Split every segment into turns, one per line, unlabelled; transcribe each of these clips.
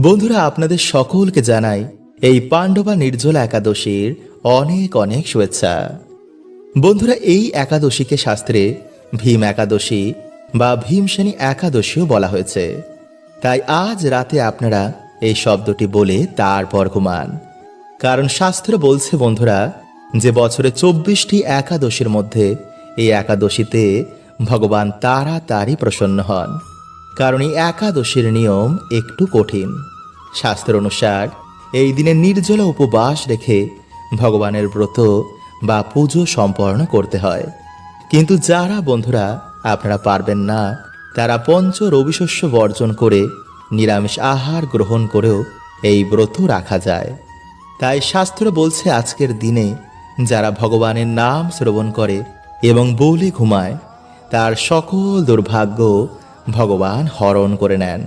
বন্ধুরা, আপনাদের সকলকে জানাই এই পাণ্ডবা নির্জলা একাদশীর অনেক অনেক শুভেচ্ছা। বন্ধুরা, এই একাদশীকে শাস্ত্রে ভীম একাদশী বা ভীমসেনী একাদশীও বলা হয়েছে। তাই আজ রাতে আপনারা এই শব্দটি বলে তারপর ঘুমান। কারণ শাস্ত্র বলছে, বন্ধুরা, যে বছরে চব্বিশটি একাদশীর মধ্যে এই একাদশীতে ভগবান তাড়াতাড়ি প্রসন্ন হন। কারণ এই একাদশীর নিয়ম একটু কঠিন। শাস্ত্র অনুসার, এই দিনে নির্জলা উপবাস রেখে ভগবানের ব্রত বা পুজো সম্পন্ন করতে হয়। কিন্তু যারা বন্ধুরা, আপনারা পারবেন না, তারা পঞ্চ রবিশস্য বর্জন করে নিরামিষ আহার গ্রহণ করেও এই ব্রত রাখা যায়। তাই শাস্ত্র বলছে আজকের দিনে যারা ভগবানের নাম শ্রবণ করে এবং বলে ঘুমায়, তার সকল দুর্ভাগ্য ভগবান হরণ করে নেন।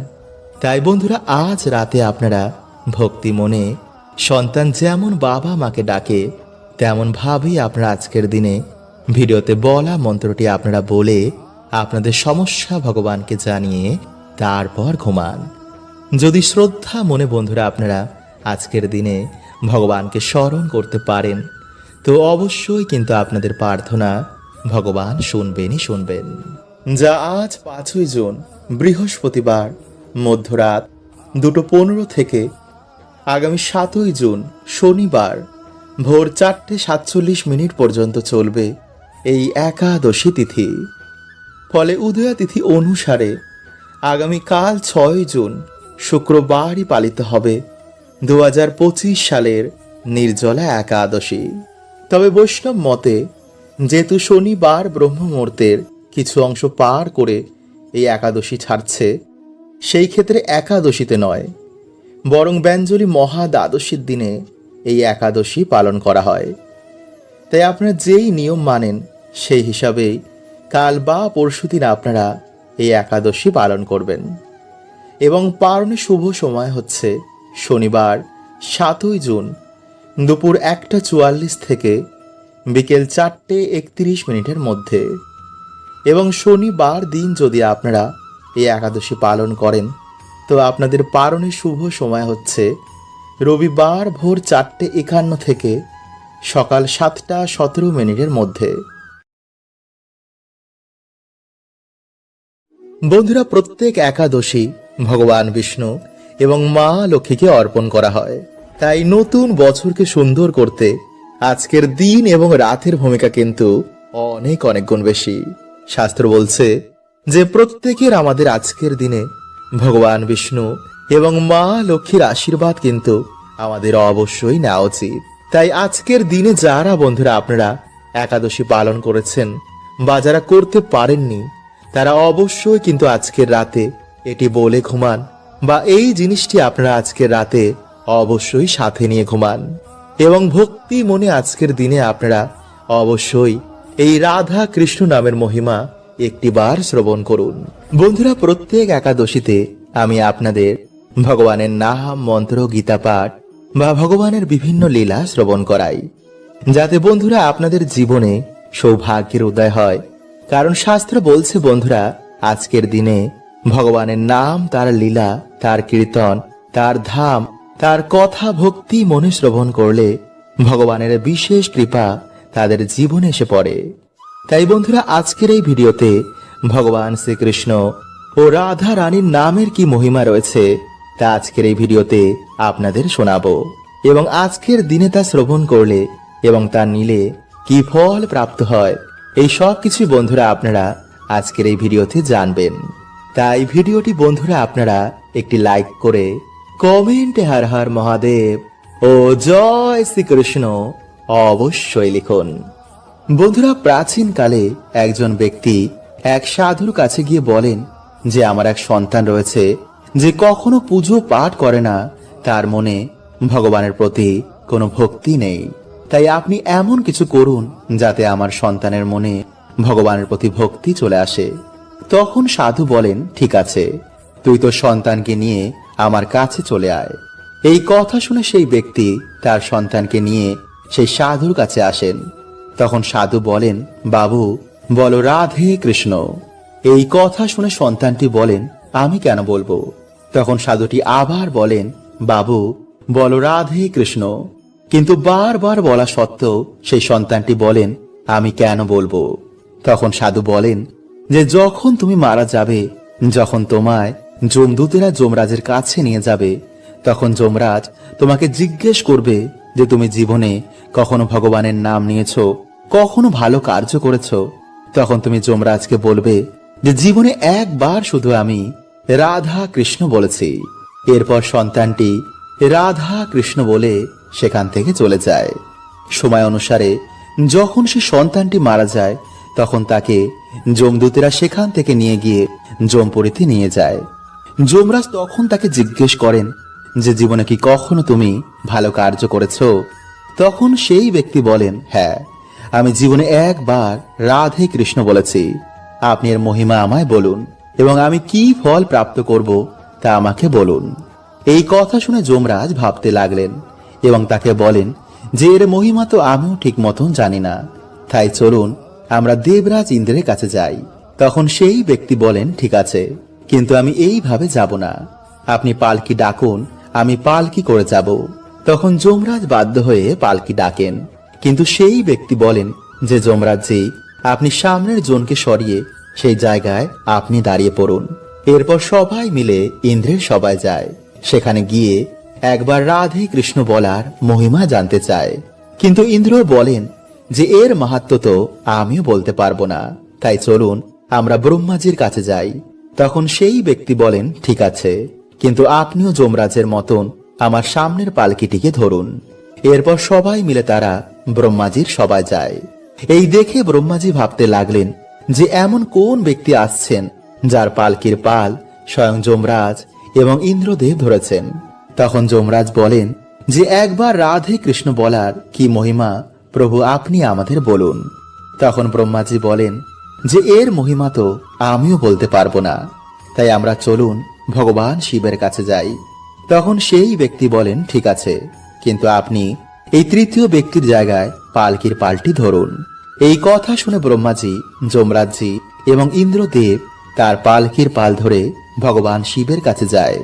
তাই বন্ধুরা, আজ রাতে আপনারা ভক্তি মনে সন্তান যেমন বাবা মাকে ডাকে, তেমন ভাবেই আপনারা আজকের দিনে ভিডিওতে বলা মন্ত্রটি আপনারা বলে আপনাদের সমস্যা ভগবানকে জানিয়ে তারপর ঘুমান। যদি শ্রদ্ধা মনে বন্ধুরা আপনারা আজকের দিনে ভগবানকে স্মরণ করতে পারেন, তো অবশ্যই কিন্তু আপনাদের প্রার্থনা ভগবান শুনবেনই শুনবেন। যা আজ পাঁচই জুন, বৃহস্পতিবার, মধ্যরাত, দুটো পনেরো থেকে আগামী সাতই জুন, শনিবার, ভোর চারটে সাতচল্লিশ মিনিট পর্যন্ত চলবে এই একাদশী তিথি। ফলে উদয়া তিথি অনুসারে আগামীকাল ছয় জুন শুক্রবারই পালিত হবে দু হাজার পঁচিশ সালের নির্জলা একাদশী। তবে বৈষ্ণব মতে, যেহেতু শনিবার ব্রহ্ম মুহূর্তের কিছু অংশ পার করে এই একাদশী ছাড়ছে, সেই ক্ষেত্রে একাদশীতে নয়, বরং ব্যঞ্জলি মহা দ্বাদশীর দিনে এই একাদশী পালন করা হয়। তাই আপনারা যেই নিয়ম মানেন, সেই হিসাবেই কাল বা পরশুদিন আপনারা এই একাদশী পালন করবেন। এবং পালনের শুভ সময় হচ্ছে শনিবার, সাতই জুন, দুপুর একটা চুয়াল্লিশ থেকে বিকেল চারটে একত্রিশ মিনিটের মধ্যে। এবং শনিবার দিন যদি আপনারা এই একাদশী পালন করেন, তো আপনাদের পালনের শুভ সময় হচ্ছে রবিবার ভোর চারটে একান্ন থেকে সকাল সাতটা সতেরো মিনিটের মধ্যে। বন্ধুরা, প্রত্যেক একাদশী ভগবান বিষ্ণু এবং মা লক্ষ্মীকে অর্পণ করা হয়। তাই নতুন বছরকে সুন্দর করতে আজকের দিন এবং রাতের ভূমিকা কিন্তু অনেক অনেক গুণ বেশি। শাস্ত্র বলছে যে প্রত্যেকের আমাদের আজকের দিনে ভগবান বিষ্ণু এবং মা লক্ষ্মীর আশীর্বাদ কিন্তু আমাদের অবশ্যই নেওয়া উচিত। তাই আজকের দিনে যারা বন্ধুরা আপনারা একাদশী পালন করেছেন বা যারা করতে পারেননি, তারা অবশ্যই কিন্তু আজকের রাতে এটি বলে ঘুমান বা এই জিনিসটি আপনারা আজকের রাতে অবশ্যই সাথে নিয়ে ঘুমান। এবং ভক্তি মনে আজকের দিনে আপনারা অবশ্যই এই রাধা কৃষ্ণ নামের মহিমা একটিবার শ্রবণ করুন। বন্ধুরা, প্রত্যেক একাদশীতে আমি আপনাদের ভগবানের নাম, মন্ত্র, গীতা পাঠ বা ভগবানের বিভিন্ন লীলা শ্রবণ করাই। যাতে বন্ধুরা আপনাদের জীবনে সৌভাগ্যের উদয় হয়। কারণ শাস্ত্র বলছে, বন্ধুরা, আজকের দিনে ভগবানের নাম, তার লীলা, তার কীর্তন, তার ধাম, তার কথা, ভক্তি মনে শ্রবণ করলে ভগবানের বিশেষ কৃপা তাদের জীবনে এসে পড়ে। তাই বন্ধুরা, আজকের এই ভিডিওতে ভগবান শ্রীকৃষ্ণ ও রাধা রানীর নামের কি মহিমা রয়েছে, তা আজকের এই ভিডিওতে আপনাদের শোনাবো এবং আজকের দিনে তা শ্রবণ করলে এবং তা নিলে কি ফল প্রাপ্ত হয়, এই সব কিছু বন্ধুরা আপনারা আজকের এই ভিডিওতে জানবেন। তাই ভিডিওটি বন্ধুরা আপনারা একটি লাইক করে কমেন্টে হার হার মহাদেব ও জয় শ্রীকৃষ্ণ। অবশ্যই লিখুন। বন্ধুরা প্রাচীনকালে একজন ব্যক্তি এক সাধুর কাছে গিয়ে বলেন যে, আমার এক সন্তান রয়েছে যে কখনো পুজো পাঠ করে না। তার মনে ভগবানের প্রতি কোনো ভক্তি নেই। তাই আপনি এমন কিছু করুন যাতে আমার সন্তানের মনে ভগবানের প্রতি ভক্তি চলে আসে। তখন সাধু বলেন, ঠিক আছে, তুই তো সন্তানকে নিয়ে আমার কাছে চলে আয়। এই কথা শুনে সেই ব্যক্তি তার সন্তানকে নিয়ে সেই সাধুর কাছে আসেন। তখন সাধু বলেন, বাবু, বলো রাধে কৃষ্ণ। এই কথা শুনে সন্তানটি বলেন, আমি কেন বলব? তখন সাধুটি আবার বলেন, বাবু, বল রাধে কৃষ্ণ। কিন্তু বারবার বলা সত্ত্বেও সেই সন্তানটি বলেন, আমি কেন বলব? তখন সাধু বলেন, যে যখন তুমি মারা যাবে, যখন তোমায় যমদূতেরা যমরাজের কাছে নিয়ে যাবে, তখন যমরাজ তোমাকে জিজ্ঞেস করবে যে তুমি জীবনে কখনো ভগবানের নাম নিয়েছো, কখনো ভালো কার্য করেছ, তখন তুমি যমরাজকে বলবে যে জীবনে একবার শুধু আমি রাধা কৃষ্ণ বলেছি। এরপর সন্তানটি রাধা কৃষ্ণ বলে সেখান থেকে চলে যায়। সময় অনুসারে যখন সে সন্তানটি মারা যায়, তখন তাকে যমদূতেরা সেখান থেকে নিয়ে গিয়ে যমপুরীতে নিয়ে যায়। যমরাজ তখন তাকে জিজ্ঞেস করেন যে জীবনে কি কখনো তুমি ভালো কার্য করেছ, তখন সেই ব্যক্তি বলেন হ্যাঁ আমি জীবনে একবার রাধে কৃষ্ণ বলেছি। আপনি এর মহিমা আমায় বলুন এবং আমি কি ফল প্রাপ্ত করব তা আমাকে বলুন। এই কথা শুনে যমরাজ ভাবতে লাগলেন এবং তাকে বলেন, যে এর মহিমা তো আমিও ঠিক মতন জানি না। তাই চলুন, আমরা দেবরাজ ইন্দ্রের কাছে যাই। তখন সেই ব্যক্তি বলেন, ঠিক আছে, কিন্তু আমি এইভাবে যাব না। আপনি পালকি ডাকুন আমি পালকি করে যাব। তখন যমরাজ বাধ্য হয়ে পালকি ডাকেন। কিন্তু সেই ব্যক্তি বলেন যে যমরাজজি আপনি সামনের জনকে সরিয়ে সেই জায়গায় আপনি দাঁড়িয়ে পড়ুন। এরপর সবাই মিলে ইন্দ্রের সবাই যায়। সেখানে গিয়ে একবার রাধে কৃষ্ণ বলার মহিমা জানতে চায়। কিন্তু ইন্দ্র বলেন যে, এর মাহাত্ম তো আমিও বলতে পারব না। তাই চলুন আমরা ব্রহ্মাজির কাছে যাই। তখন সেই ব্যক্তি বলেন, ঠিক আছে। কিন্তু আপনিও যমরাজের মতন আমার সামনের পালকিটিকে ধরুন। এরপর সবাই মিলে তারা ব্রহ্মাজির সবাই যায়। এই দেখে ব্রহ্মাজি ভাবতে লাগলেন যে এমন কোন ব্যক্তি আসছেন যার পালকির পাল স্বয়ং যমরাজ এবং ইন্দ্রদেব ধরেছেন। তখন যমরাজ বলেন যে একবার রাধে কৃষ্ণ বলার কি মহিমা, প্রভু আপনি আমাদের বলুন। তখন ব্রহ্মাজি বলেন যে এর মহিমা তো আমিও বলতে পারব না। তাই আমরা চলুন ভগবান শিবের কাছে যাই। তখন সেই ব্যক্তি বলেন, ঠিক আছে, কিন্তু আপনি এই তৃতীয় ব্যক্তির জায়গায় পালকির পালটি ধরুন। এই কথা শুনে ব্রহ্মাজি, যমরাজজি এবং ইন্দ্রদেব তার পালকির পাল ধরে ভগবান শিবের কাছে যায়।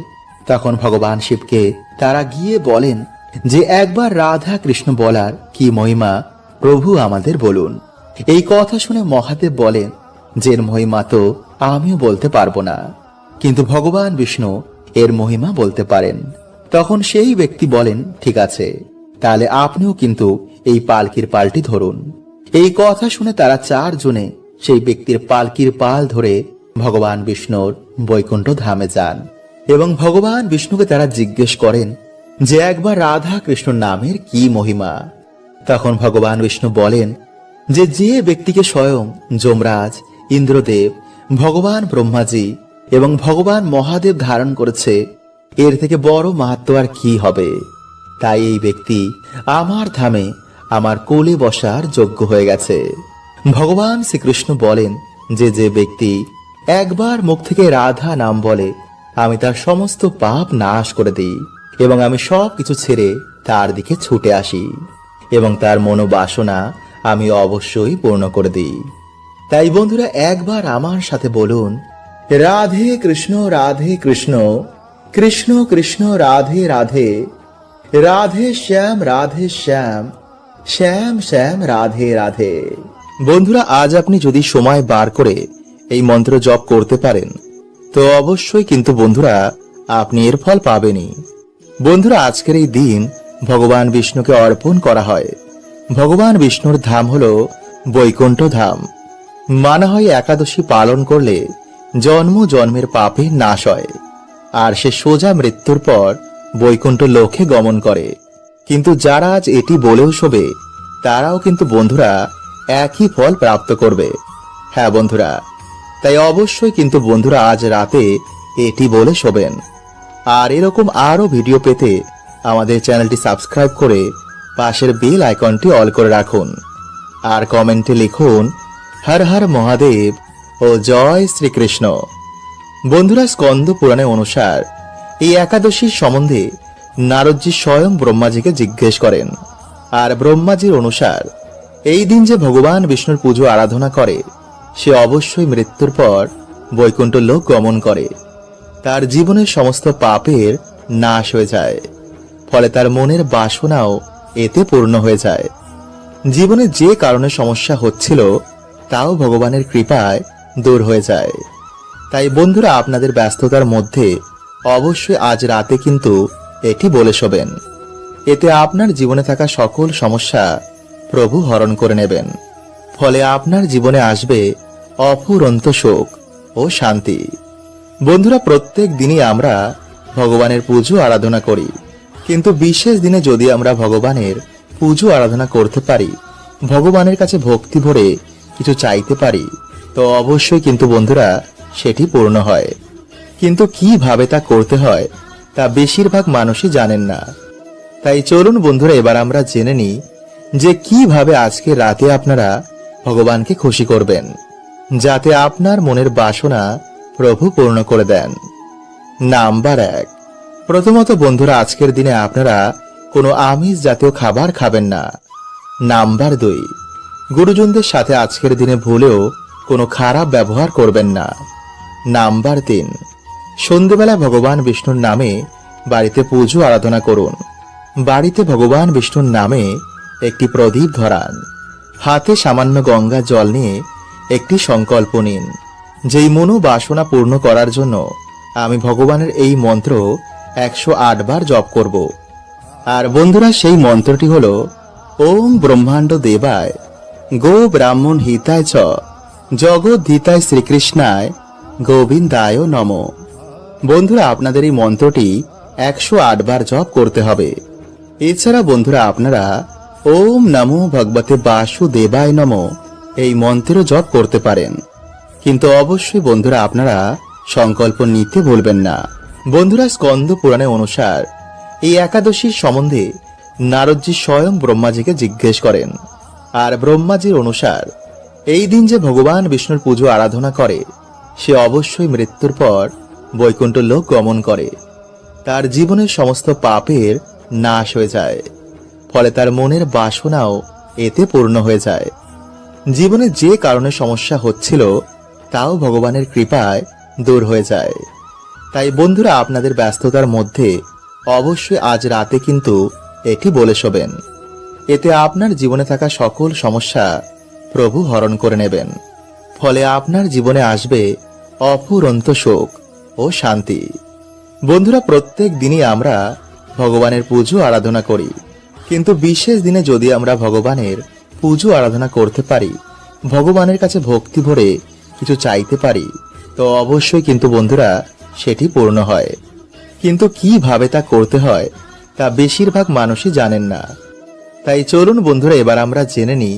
তখন ভগবান শিবকে তারা গিয়ে বলেন যে, একবার রাধা কৃষ্ণ বলার কি মহিমা, প্রভু আমাদের বলুন। এই কথা শুনে মহাদেব বলেন যে মহিমা তো আমিও বলতে পারব না। কিন্তু ভগবান বিষ্ণু এর মহিমা বলতে পারেন। তখন সেই ব্যক্তি বলেন, ঠিক আছে, তাহলে আপনিও কিন্তু এই পালকির পালটি ধরুন। এই কথা শুনে তারা চারজনে সেই ব্যক্তির পালকির পাল ধরে ভগবান বিষ্ণুর বৈকুণ্ঠ ধামে যান এবং ভগবান বিষ্ণুকে তারা জিজ্ঞেস করেন যে, একবার রাধা কৃষ্ণ নামের কি মহিমা? তখন ভগবান বিষ্ণু বলেন যে যে ব্যক্তিকে স্বয়ং যমরাজ, ইন্দ্রদেব, ভগবান ব্রহ্মাজি এবং ভগবান মহাদেব ধারণ করেছে, এর থেকে বড় মাহাত্ম আর কি হবে? তাই এই ব্যক্তি আমার ধামে আমার কোলে বসার যোগ্য হয়ে গেছে। ভগবান শ্রীকৃষ্ণ বলেন যে যে ব্যক্তি একবার মুখ থেকে রাধা নাম বলে, আমি তার সমস্ত পাপ নাশ করে দিই এবং আমি সব কিছু ছেড়ে তার দিকে ছুটে আসি এবং তার মনোবাসনা আমি অবশ্যই পূর্ণ করে দিই। তাই বন্ধুরা, একবার আমার সাথে বলুন রাধে কৃষ্ণ রাধে কৃষ্ণ কৃষ্ণ কৃষ্ণ, রাধে রাধে রাধে শ্যাম রাধে শ্যাম শ্যাম শ্যাম, রাধে রাধে। বন্ধুরা, আজ আপনি যদি সময় বার করে এই মন্ত্র জপ করতে পারেন, তো অবশ্যই কিন্তু বন্ধুরা, আপনি এর ফল পাবেনই। বন্ধুরা, আজকের এই দিন ভগবান বিষ্ণুকে অর্পণ করা হয়। ভগবান বিষ্ণুর ধাম হল বৈকুণ্ঠ ধাম। মানা হয় একাদশী পালন করলে জন্ম জন্মের পাপে নাশ হয়, আর সে সোজা মৃত্যুর পর বৈকুণ্ঠ লোকে গমন করে। কিন্তু যারা আজ এটি বলেও শোবে, তারাও কিন্তু বন্ধুরা একই ফল প্রাপ্ত করবে। হ্যাঁ বন্ধুরা, তাই অবশ্যই কিন্তু বন্ধুরা আজ রাতে এটি বলে শোবেন। আর এরকম আরও ভিডিও পেতে আমাদের চ্যানেলটি সাবস্ক্রাইব করে পাশের বেল আইকনটি অল করে রাখুন। আর কমেন্টে লিখুন, হর হর মহাদেব ও জয় শ্রীকৃষ্ণ। বন্ধুরা, স্কন্দ পুরাণে অনুসার এই একাদশীর সম্বন্ধে নারদজি স্বয়ং ব্রহ্মাজিকে জিজ্ঞেস করেন। আর ব্রহ্মাজির অনুসার, এই দিন যে ভগবান বিষ্ণুর পুজো আরাধনা করে, সে অবশ্যই মৃত্যুর পর বৈকুণ্ঠ লোক গমন করে। তার জীবনের সমস্ত পাপের নাশ হয়ে যায়, ফলে তার মনের বাসনাও এতে পূর্ণ হয়ে যায়। জীবনে যে কারণে সমস্যা হচ্ছিল, তাও ভগবানের কৃপায় দূর হয়ে যায়। তাই বন্ধুরা, আপনাদের ব্যস্ততার মধ্যে অবশ্যই আজ রাতে কিন্তু এটি বলে শোবেন। এতে আপনার জীবনে থাকা সকল সমস্যা প্রভু হরণ করে নেবেন। ফলে আপনার জীবনে আসবে অফুরন্ত সুখ ও শান্তি। বন্ধুরা, প্রত্যেক দিনই আমরা ভগবানের পুজো আরাধনা করি। কিন্তু বিশেষ দিনে যদি আমরা ভগবানের পুজো আরাধনা করতে পারি, ভগবানের কাছে ভক্তি ভরে কিছু চাইতে পারি তো অবশ্যই কিন্তু বন্ধুরা সেটি পূর্ণ হয়। কিন্তু কীভাবে তা করতে হয়, তা বেশিরভাগ মানুষই জানেন না। তাই চলুন বন্ধুরা, এবার আমরা জেনে নিই যে কীভাবে আজকে রাতে আপনারা ভগবানকে খুশি করবেন, যাতে আপনার মনের বাসনা প্রভু পূর্ণ করে দেন। নাম্বার এক, প্রথমত বন্ধুরা, আজকের দিনে আপনারা কোনো আমিষ জাতীয় খাবার খাবেন না। নাম্বার দুই, গুরুজনদের সাথে আজকের দিনে ভুলেও কোনো খারাপ ব্যবহার করবেন না। নাম্বার তিন। সন্ধেবেলা ভগবান বিষ্ণুর নামে বাড়িতে পুজো আরাধনা করুন। বাড়িতে ভগবান বিষ্ণুর নামে একটি প্রদীপ ধরান। হাতে সামান্য গঙ্গা জল নিয়ে একটি সংকল্প নিন। যেই মনো বাসনা পূর্ণ করার জন্য আমি ভগবানের এই মন্ত্র একশো বার জপ করব। আর বন্ধুরা, সেই মন্ত্রটি হল, ওম ব্রহ্মাণ্ড দেবায় গো ব্রাহ্মণ হিতায় চ জগৎ হিতায় শ্রীকৃষ্ণায় গোবিন্দায় নম। বন্ধুরা, আপনাদের এই মন্ত্রটি একশো আট বার জপ করতে হবে। এছাড়া বন্ধুরা, আপনারা ওম নমো ভগবতে বাসুদেবায় নম এই মন্ত্র জপ করতে পারেন। কিন্তু অবশ্যই বন্ধুরা, আপনারা সংকল্প নিতে ভুলবেন না। বন্ধুরা, স্কন্দ পুরাণে অনুসার এই একাদশীর সম্বন্ধে নারদজি স্বয়ং ব্রহ্মাজিকে জিজ্ঞেস করেন। আর ব্রহ্মাজির অনুসার এই দিন যে ভগবান বিষ্ণুর পুজো আরাধনা করে, সে অবশ্যই মৃত্যুর পর বৈকুণ্ঠ লোক গমন করে। তার জীবনের সমস্ত পাপের নাশ হয়ে যায়, ফলে তার মনের বাসনাও এতে পূর্ণ হয়ে যায়। জীবনে যে কারণে সমস্যা হচ্ছিল, তাও ভগবানের কৃপায় দূর হয়ে যায়। তাই বন্ধুরা, আপনাদের ব্যস্ততার মধ্যে অবশ্যই আজ রাতে কিন্তু এটি বলে শোবেন। এতে আপনার জীবনে থাকা সকল সমস্যা প্রভু হরণ করে নেবেন। ফলে আপনার জীবনে আসবে অফুরন্ত সুখ ও শান্তি। বন্ধুরা, প্রত্যেক দিনই আমরা ভগবানের পুজো আরাধনা করি। কিন্তু বিশেষ দিনে যদি আমরা ভগবানের পুজো আরাধনা করতে পারি, ভগবানের কাছে ভক্তি ভরে কিছু চাইতে পারি, তো অবশ্যই কিন্তু বন্ধুরা সেটি পূর্ণ হয়। কিন্তু কীভাবে তা করতে হয়, তা বেশিরভাগ মানুষই জানেন না। তাই চলুন বন্ধুরা, এবার আমরা জেনে নিই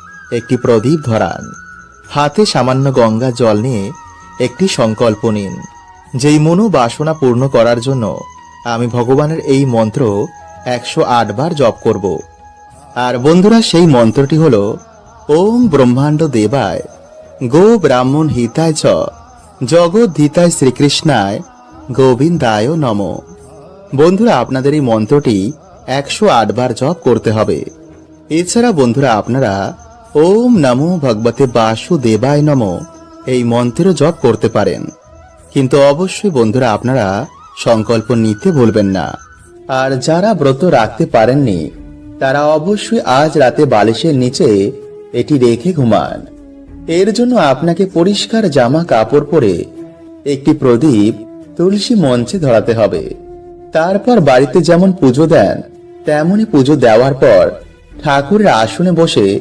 একটি প্রদীপ ধরান। হাতে সামান্য গঙ্গা জল নিয়ে একটি সংকল্প নিন, যেই মনো বাসনা পূর্ণ করার জন্য আমি ভগবানের এই মন্ত্র একশো বার জপ করব। আর বন্ধুরা, সেই মন্ত্রটি হল, ওম ব্রহ্মাণ্ড দেবায়, গো ব্রাহ্মণ হিতায় চ, জগৎ হিতায় শ্রীকৃষ্ণায়, গোবিন্দায় নম। বন্ধুরা, আপনাদের এই মন্ত্রটি একশো আট বার জপ করতে হবে। এছাড়া বন্ধুরা, আপনারা ওম নমো ভগবতে বাসুদেবায় নম। এই মন্ত্র জপ করতে পারেন। কিন্তু অবশ্যই বন্ধুরা আপনারা সংকল্প নিতে ভুলবেন না। আর যারা ব্রত রাখতে পারেননি, তারা অবশ্যই আজ রাতে বালিশের নিচে এটি রেখে ঘুমান। এর জন্য আপনাকে পরিষ্কার জামা কাপড় পরে একটি প্রদীপ তুলসী মঞ্চে ধরাতে হবে। তারপর বাড়িতে যেমন পুজো দেন, তেমনই পুজো দেওয়ার পর ঠাকুরের আসনে বসে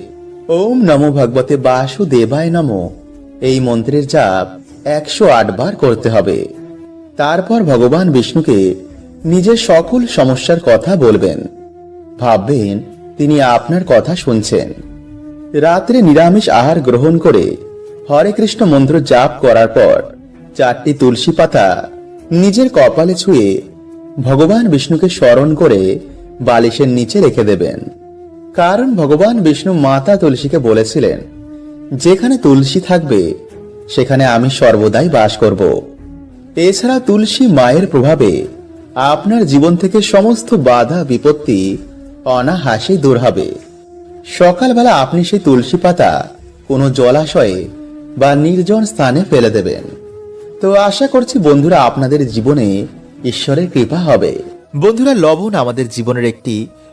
ওম নমো ভগবতে বাসুদেবায় নমো। এই মন্ত্রের জাপ একশো আট বার করতে হবে। তারপর ভগবান বিষ্ণুকে নিজের সকল সমস্যার কথা বলবেন। ভাববেন, তিনি আপনার কথা শুনছেন। রাত্রে নিরামিষ আহার গ্রহণ করে হরে কৃষ্ণ মন্ত্র জাপ করার পর চারটি তুলসী পাতা নিজের কপালে ছুঁয়ে ভগবান বিষ্ণুকে স্মরণ করে বালিশের নিচে রেখে দেবেন। কারণ ভগবান বিষ্ণু মাতা তুলসীকে বলেছিলেন, যেখানে তুলসী থাকবে, সেখানে আমি সর্বদাই বাস করব। এছাড়া তুলসী মায়ের প্রভাবে আপনার জীবন থেকে সমস্ত বাধা, বিপত্তি, অনাহাসে দূর হবে। সকালবেলা আপনি সেই তুলসী পাতা কোনো জলাশয়ে বা নির্জন স্থানে ফেলে দেবেন। তো আশা করছি বন্ধুরা আপনাদের জীবনে ঈশ্বরের কৃপা হবে। বন্ধুরা, লবণ আমাদের জীবনের একটি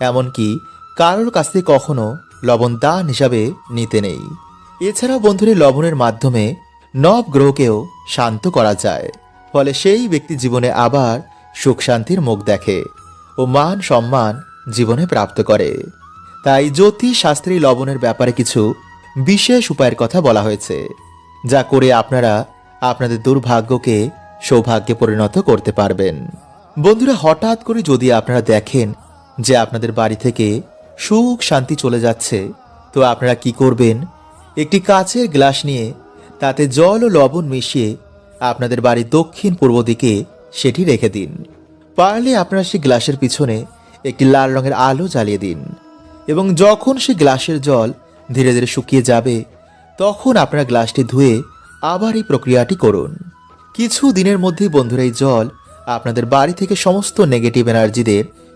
এমনকি কারোর কাছ থেকে কখনো লবণ দান হিসাবে নিতে নেই। এছাড়াও বন্ধুরা লবণের মাধ্যমে নব গ্রহকেও শান্ত করা যায়। ফলে সেই ব্যক্তি জীবনে আবার সুখ শান্তির মুখ দেখে ও মান সম্মান জীবনে প্রাপ্ত করে। তাই জ্যোতিষ শাস্ত্রী লবণের ব্যাপারে কিছু বিশেষ উপায়ের কথা বলা হয়েছে, যা করে আপনারা আপনাদের দুর্ভাগ্যকে সৌভাগ্যে পরিণত করতে পারবেন। বন্ধুরা, হঠাৎ করে যদি আপনারা দেখেন যে আপনাদের বাড়ি থেকে সুখ শান্তি চলে যাচ্ছে, তো আপনারা কি করবেন? একটি কাচের গ্লাস নিয়ে তাতে জল ও লবণ মিশিয়ে আপনাদের বাড়ির দক্ষিণ পূর্ব দিকে সেটি রেখে দিন। পারলে আপনারা সেই গ্লাসের পিছনে একটি লাল রঙের আলো জ্বালিয়ে দিন এবং যখন সে গ্লাসের জল ধীরে ধীরে শুকিয়ে যাবে, তখন আপনারা গ্লাসটি ধুয়ে আবার এই প্রক্রিয়াটি করুন। কিছু দিনের মধ্যেই বন্ধুরা, এই জল আপনাদের বাড়ি থেকে সমস্ত নেগেটিভ এনার্জিদের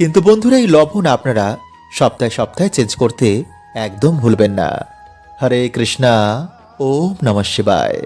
কিন্তু বন্ধুরা, এই লবণ আপনারা সপ্তাহে সপ্তাহে চেঞ্জ করতে একদম ভুলবেন না। হরে কৃষ্ণা, ওম নমঃ শিবায়।